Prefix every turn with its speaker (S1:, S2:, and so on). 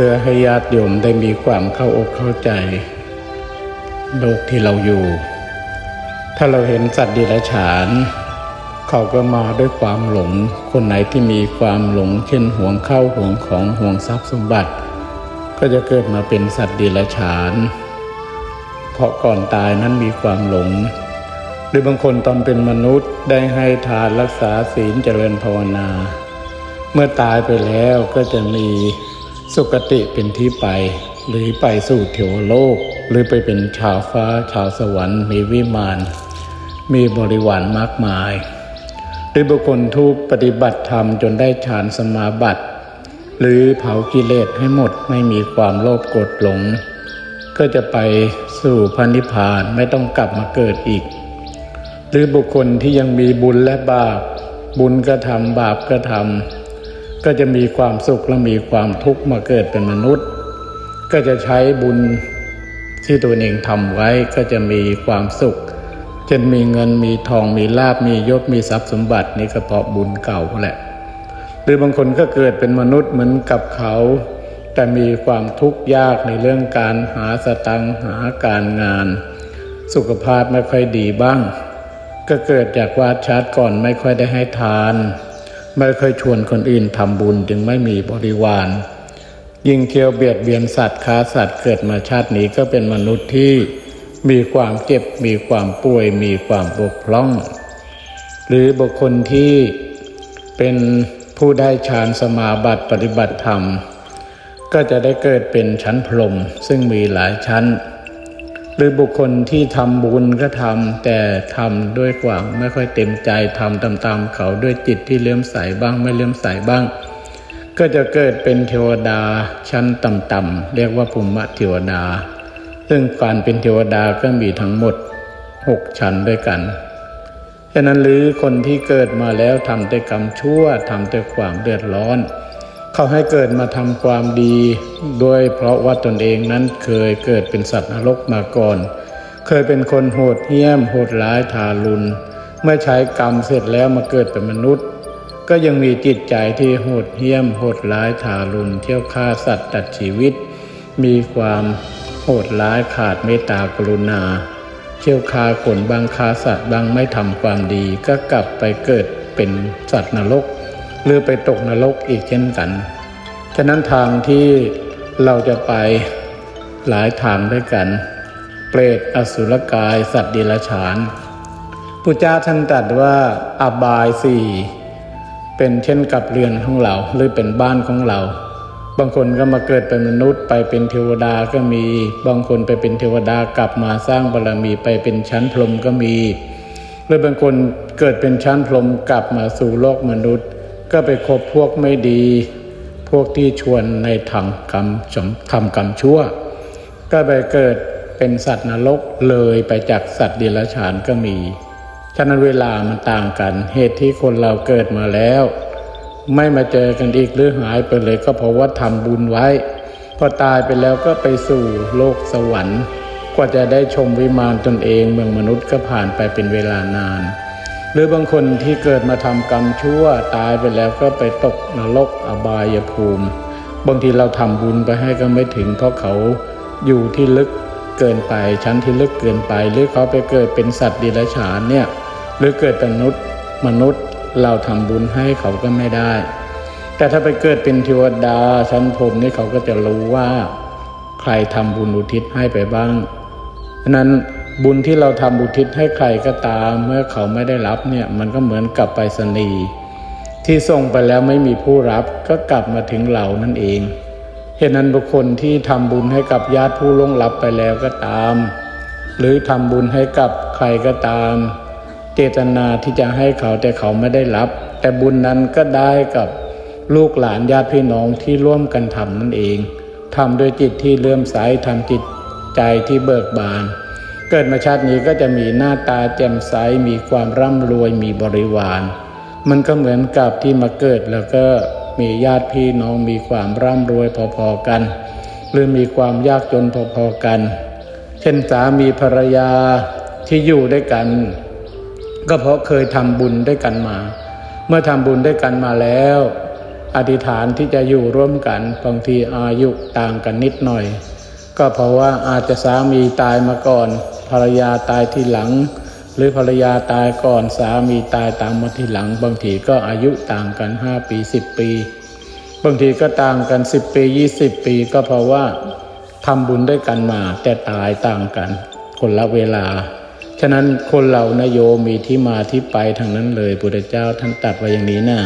S1: พื่อให้ญาติโยมได้มีความเข้าอกเข้าใจโลกที่เราอยู่ ถ้าเราเห็นสัตว์ดิรัจฉาน เขาก็มาด้วยความหลง คนไหนที่มีความหลง เช่นห่วงเข้าห่วงของห่วงทรัพย์สมบัติ ก็จะเกิดมาเป็นสัตว์ดิรัจฉาน เพราะก่อนตายนั้นมีความหลง หรือบางคนตอนเป็นมนุษย์ได้ให้ทานรักษาศีลเจริญภาวนา เมื่อตายไปแล้วก็จะมี สุคติเป็นที่ไป หรือไปสู่เทวโลก หรือไปเป็นชาวฟ้าชาวสวรรค์มีวิมานมีบริวารมากมาย หรือบุคคลทุกปฏิบัติธรรมจนได้ฌานสมาบัติ หรือเผากิเลสให้หมดไม่มีความโลภโกรธหลง ก็จะไปสู่พระนิพพานไม่ต้องกลับมาเกิดอีก หรือบุคคลที่ยังมีบุญและบาป บุญก็ทำบาปก็ทำ ก็จะมีความสุขและมีความทุกข์มาเกิดเป็นมนุษย์ ก็จะใช้บุญที่ตัวเองทำไว้ก็จะมีความสุขเช่นมีเงินมีทองมีลาบมียศมีทรัพย์สมบัตินี่ก็เพราะบุญเก่าแหละ หรือบางคนก็เกิดเป็นมนุษย์เหมือนกับเขา แต่มีความทุกข์ยากในเรื่องการหาสตังหาการงาน สุขภาพไม่ค่อยดีบ้าง ก็เกิดจากว่าชาติก่อนไม่ค่อยได้ให้ทาน ไม่เคยชวนคนอื่นทำบุญจึงไม่มีบริวาร ยิ่งเที่ยวเบียดเบียนสัตว์ค้าสัตว์เกิดมาชาตินี้ก็เป็นมนุษย์ที่มีความเจ็บมีความป่วย มีความบกพร่อง หรือบุคคลที่เป็นผู้ได้ฌานสมาบัติปฏิบัติธรรม ก็จะได้เกิดเป็นชั้นพรหมซึ่งมีหลายชั้น หรือบุคคลที่ทำบุญก็ทำแต่ทำด้วยความไม่ค่อยเต็มใจทำตามๆเขาด้วยจิตที่เลื่อมใสบ้างไม่เลื่อมใสบ้าง ก็จะเกิดเป็นเทวดาชั้นต่ำๆเรียกว่าภูมิเทวดา ซึ่งการเป็นเทวดาก็มีทั้งหมดหกชั้นด้วยกันฉะนั้นหรือคนที่เกิดมาแล้วทำแต่กรรมชั่วทำแต่ความเดือดร้อน เขาให้เกิดมาทำความดีด้วยเพราะว่าตนเองนั้นเคยเกิดเป็นสัตว์นรกมาก่อน เคยเป็นคนโหดเหี้ยมโหดร้ายทารุณ เมื่อใช้กรรมเสร็จแล้วมาเกิดเป็นมนุษย์ ก็ยังมีจิตใจที่โหดเหี้ยมโหดร้ายทารุณเที่ยวฆ่าสัตว์ตัดชีวิต มีความโหดร้ายขาดเมตตากรุณา เที่ยวคาขนบางคาสัตว์บางไม่ทำความดีก็กลับไปเกิดเป็นสัตว์นรก หรือไปตกนรกอีกเช่นกัน ฉะนั้นทางที่เราจะไปหลายทางด้วยกัน เปรตอสุรกาย สัตว์ดิลฉานพุทธเจ้าท่านตรัสว่าอบายสี่เป็นเช่นกับเรือนของเราหรือเป็นบ้านของเรา บางคนก็มาเกิดเป็นมนุษย์ไปเป็นเทวดาก็มี บางคนไปเป็นเทวดากลับมาสร้างบารรมีไปเป็นชั้นพรหมก็มี หรือบางคนเกิดเป็นชั้นพรหมกลับมาสู่โลกมนุษย์ ก็ไปคบพวกไม่ดี พวกที่ชวนในทำกรรมทำกรรมชั่ว ก็ไปเกิดเป็นสัตว์นรกเลยไปจากสัตว์เดรัจฉานก็มี ฉะนั้นเวลามันต่างกัน เหตุที่คนเราเกิดมาแล้ว ไม่มาเจอกันอีกหรือหายไปเลยก็เพราะว่าทำบุญไว้ พอตายไปแล้วก็ไปสู่โลกสวรรค์ กว่าจะได้ชมวิมานตนเองเมืองมนุษย์ก็ผ่านไปเป็นเวลานาน หรือบางคนที่เกิดมาทำกรรมชั่วตายไปแล้วก็ไปตกนรกอบายภูมิ บางทีเราทำบุญไปให้ก็ไม่ถึง เพราะเขาอยู่ที่ลึกเกินไปชั้นที่ลึกเกินไป หรือเขาไปเกิดเป็นสัตว์ดิรัจฉานเนี่ยหรือเกิดเป็นมนุษย์มนุษย์เราทำบุญให้เขาก็ไม่ได้ แต่ถ้าไปเกิดเป็นเทวดาชั้นพรมนี่เขาก็จะรู้ว่า ใครทำบุญอุทิศให้ไปบ้างนั้น บุญที่เราทำอุทิศให้ใครก็ตาม เมื่อเขาไม่ได้รับเนี่ยมันก็เหมือนกับไปรษณีย์ที่ส่งไปแล้วไม่มีผู้รับก็กลับมาถึงเรานั่นเองเหตุนั้นบุคคลที่ทำบุญให้กับญาติผู้ล่วงลับไปแล้วก็ตาม หรือทำบุญให้กับใครก็ตาม เจตนาที่จะให้เขาแต่เขาไม่ได้รับ แต่บุญนั้นก็ได้กับลูกหลานญาติพี่น้องที่ร่วมกันทำนั่นเองทำด้วยจิตที่เลื่อมใสทำจิตใจที่เบิกบาน เกิดมาชาตินี้ก็จะมีหน้าตาแจ่มใสมีความร่ำรวยมีบริวาร มันก็เหมือนกับที่มาเกิดแล้วก็มีญาติพี่น้องมีความร่ำรวยพอๆกัน หรือมีความยากจนพอๆกัน เช่นสามีภรรยาที่อยู่ด้วยกัน ก็เพราะเคยทำบุญด้วยกันมา เมื่อทำบุญด้วยกันมาแล้วออธิษฐานที่จะอยู่ร่วมกันบางทีอายุต่างกันนิดหน่อย ก็เพราะว่าอาจจะสามีตายมาก่อน ภรรยาตายทีหลัง หรือภรรยาตายก่อนสามีตายตามมาทีหลัง บางทีก็อายุต่างกันห้าปีสิบปี บางทีก็ต่างกันสิบปียี่สิบปี ก็เพราะว่าทำบุญด้วยกันมาแต่ตายต่างกัน คนละเวลา ฉะนั้นคนเรานโยมีที่มาที่ไปทางนั้นเลยพุทธเจ้าท่านตรัดไว้อย่างนี้นะ